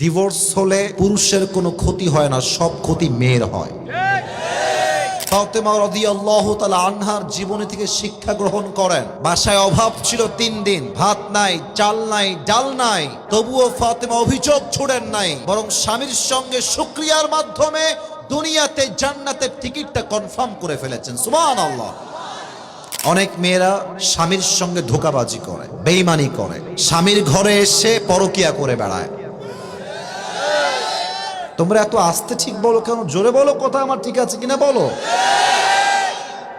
Divorce হলে পুরুষের কোনো ক্ষতি হয় না, সব ক্ষতি মেয়ের হয়। ফাতেমা রাদিয়াল্লাহু তাআলা আনহার জীবনী থেকে শিক্ষা গ্রহণ করেন। বাসায় অভাব ছিল তিন দিন, ভাত নাই, চাল নাই, ডাল নাই। তবুও ফাতেমা অভিযোগ ছুড়েন নাই, বরং স্বামীর সঙ্গে শুক্রিয়ার মাধ্যমে দুনিয়াতে জান্নাতের টিকিটটা কনফার্ম করে ফেলেছেন। সুবহানাল্লাহ। অনেক মেয়েরা স্বামীর সঙ্গে ধোকাবাজি করে, বেইমানি করে। স্বামীর ঘরে এসে পরকিয়া করে বেড়ায়। তোমরা এত আস্তে ঠিক বলো কেন? জোরে বলো, কথা আমার ঠিক আছে কিনা বলো?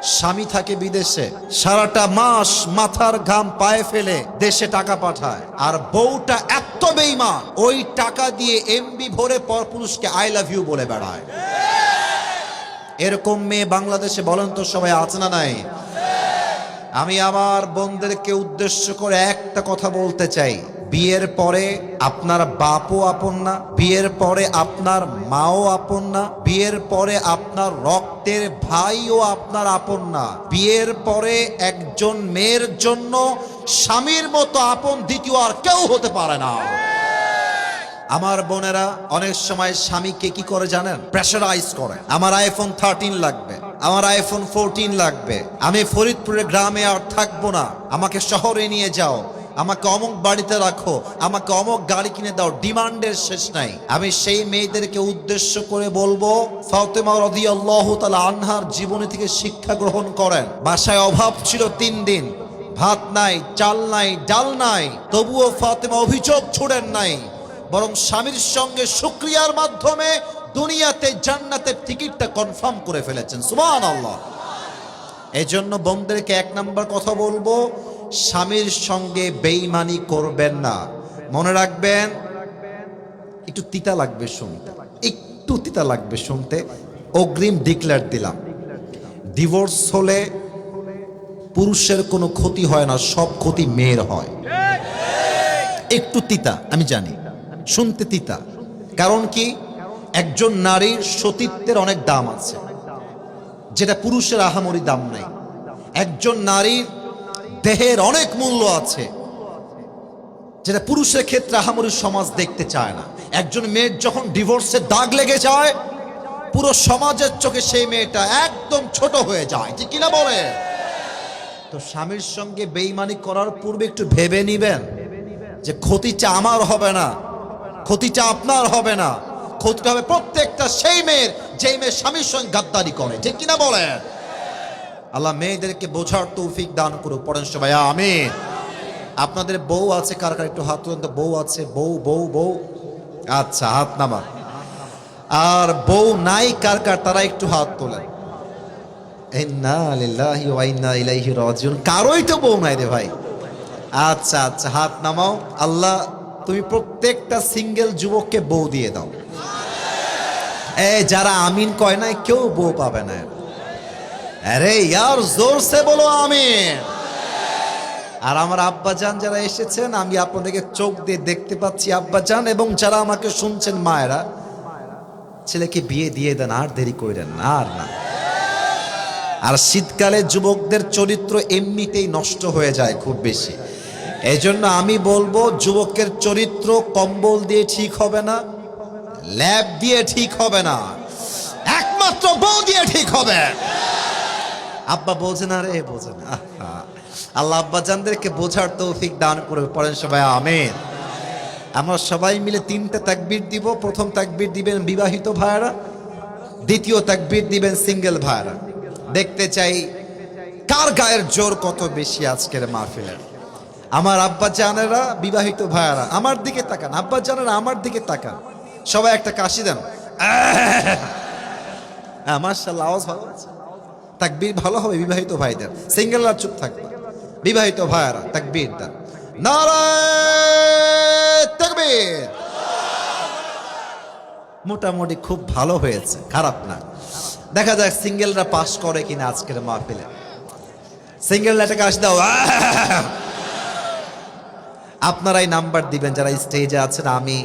স্বামী থাকে বিদেশে, সারাটা মাস মাথার ঘাম পায়ে ফেলে দেশে টাকা পাঠায়। আর বউটা এত বেইমান ওই টাকা দিয়ে এমবি ভরে পর পুরুষকে আই লাভ ইউ বলে বেড়ায়। এরকম মেয়ে বাংলাদেশে বলেন তো সবাই আছে না নাই? আমি আমার বোনদেরকে উদ্দেশ্য করে একটা কথা বলতে চাই। বিয়ের পরে আপনার বাপও আপন না, বিয়ের পরে আপনার মাও আপন না, বিয়ের পরে আপনার রক্তের ভাইও আপনার আপন না। বিয়ের পরে একজন মেয়ের জন্য স্বামীর মতো আপন দ্বিতীয় আর কেউ হতে পারে না। আমার বোনেরা, অনেক সময় স্বামীকে কি করে জানেন? প্রেশারাইজ করে। আমার আইফোন থার্টিন লাগবে, আমার আইফোন ফোরটিন লাগবে, আমি ফরিদপুরের গ্রামে আর থাকব না, আমাকে শহরে নিয়ে যাও। আমাকে অমুক বাড়িতে রাখো, আমাকে অমুক গাড়ি কিনে দাও, ডিমান্ডের শেষ নাই। আমি সেই মেয়েদেরকে উদ্দেশ্য করে বলব, ফাতেমা আনহার জীবনী থেকে শিক্ষা গ্রহণ করেন। বাসায় অভাব ছিল তিন দিন, ভাত নাই, চাল নাই, ডাল নাই, তবুও ফাতেমা অভিযোগ ছুড়েন নাই। বরং স্বামীর সঙ্গে শুক্রিয়ার মাধ্যমে দুনিয়াতে জান্নাতের টিকিটটা কনফার্ম করে ফেলেছেন। সুমান আল্লাহ এই জন্য বোনদেরকে এক নাম্বার কথা বলব স্বামীর সঙ্গে বেইমানি করবেন না। মনে রাখবেন, একটু তিতা লাগবে শুনতে। একটু তিতা লাগবে শুনতে। অগ্রিম ডিক্লেয়ার দিলাম। ডিভোর্স হলে পুরুষের কোনো ক্ষতি হয় না, সব ক্ষতি মেয়ের হয়। একটু তিতা, আমি জানি। শুনতে তিতা। কারণ কি? একজন নারীর সতীত্বের অনেক দাম আছে। যেটা পুরুষের আহামরি দাম নাই। একজন নারীর দেহের অনেক মূল্য আছে যেটা পুরুষের ক্ষেত্রে আহামরি সমাজ দেখতে চায় না। একজন মেয়ের যখন ডিভোর্সের দাগ লেগে যায়, পুরো সমাজের চোখে সেই মেয়েটা একদম ছোট হয়ে যায়। ঠিক কিনা বলে? তো স্বামীর সঙ্গে বেইমানি করার পূর্বে একটু ভেবে নিবেন যে ক্ষতিটা আমার হবে না, ক্ষতিটা আপনার হবে না। ক্ষতিটা হবে প্রত্যেকটা সেই মেয়ের, যেই মেয়ে স্বামীর সঙ্গে গাদ্দারি করে। ঠিক কিনা বলেন আল্লাহ মেয়েদেরকে বোঝার তৌফিক দান করুক। পড়েন সবাই, আমিন। আপনাদের বউ আছে কার কার? একটু হাত তুলেন তো, বউ আছে, বউ বউ বউ। আচ্ছা হাত নামা আর বউ নাই কার কার? তারা একটু হাত তোলেন। কারোই তো বউ নাই রে ভাই। আচ্ছা আচ্ছা হাত নামাও। আল্লাহ, তুমি প্রত্যেকটা সিঙ্গেল যুবককে বউ দিয়ে দাও। এ, যারা আমিন কয় না কেউ বউ পাবে না। আরে ইয়ার জোর সে বলো আমি আর আমার আব্বাজান যারা এসেছেন, আমি আপনাদেরকে চোখ দিয়ে দেখতে পাচ্ছি আব্বাজান এবং যারা আমাকে শুনছেন মায়েরা, ছেলেকে বিয়ে দিয়ে দেন, আর দেরি করেন না, আর না। আর শীতকালে যুবকদের চরিত্র এমনিতেই নষ্ট হয়ে যায় খুব বেশি। এই জন্য আমি বলব, যুবকের চরিত্র কম্বল দিয়ে ঠিক হবে না, ল্যাব দিয়ে ঠিক হবে না, একমাত্র বউ দিয়ে ঠিক হবে। আব্বা বোঝে না রে বোঝে না। আল্লাহ আব্বা জানদেরকে বোঝার তৌফিক দান করে পড়েন সবাই, আমেন। আমরা সবাই মিলে তিনটে তাকবীর দিব। প্রথম তাকবীর দিবেন বিবাহিত ভাইরা দ্বিতীয় তাকবীর দিবেন সিঙ্গেল ভাইরা দেখতে চাই কার গায়ের জোর কত বেশি আজকের মাহফিলের। আমার আব্বা জানেরা বিবাহিত ভাইয়ারা, আমার দিকে তাকান, আব্বা জানেরা আমার দিকে তাকান। সবাই একটা কাশি দেন। হ্যাঁ মার্শাল্লাহ আওয়াজ ভালো আছে? তাকবীর ভালো হবে বিবাহিত ভাইদের। সিঙ্গেলরা চুপ থাকবে। বিবাহিত ভাইয়ারা তাকবীর দেন তাকবীর! মোটামুটি খুব ভালো হয়েছে, খারাপ না। দেখা যাক সিঙ্গেলরা পাস করে কিনা আজকের মাহফিলে। সিঙ্গেলরা একটা কাশ দাও। আপনারাই নাম্বার দিবেন, যারা স্টেজে আছেন, আমি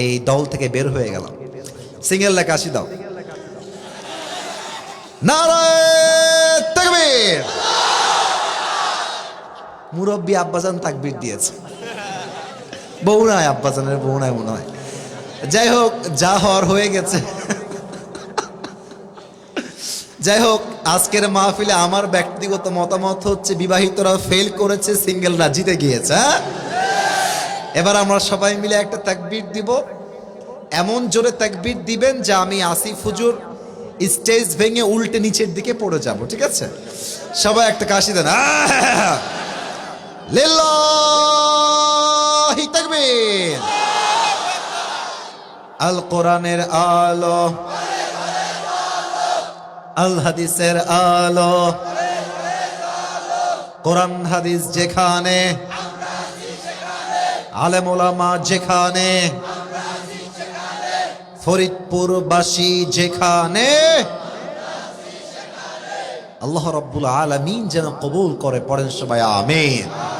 এই দল থেকে বের হয়ে গেলাম। সিঙ্গেল সিঙ্গেলরা কাশি দাও। নারায় তাকবীর মুরব্বী আব্বাজান তাকবীর দিয়েছে। বউ নাই আব্বাজানের, বউ নাই মনে হয়। যাই হোক, যা হওয়ার হয়ে গেছে। যাই হোক, আজকের মাহফিলে আমার ব্যক্তিগত মতামত হচ্ছে, বিবাহিতরা ফেল করেছে সিঙ্গেলরা জিতে গিয়েছে হ্যাঁ? এবার আমরা সবাই মিলে একটা তাকবীর দিব। এমন জোরে তাকবীর দিবেন যে আমি আসিফ হুজুর স্টেজ ভেঙে উল্টে নিচের দিকে পড়ে যাব, ঠিক আছে? সবাই একটা কাশি দেন! আল কোরআনের আলো। আল হাদিসের আলো। কোরআন হাদিস যেখানে। আলেম ওলামা যেখানে। ফরিদপুরবাসী যেখানে। আল্লাহ রব্বুল আলামিন যেন কবুল করে, পড়েন সবাই আমিন।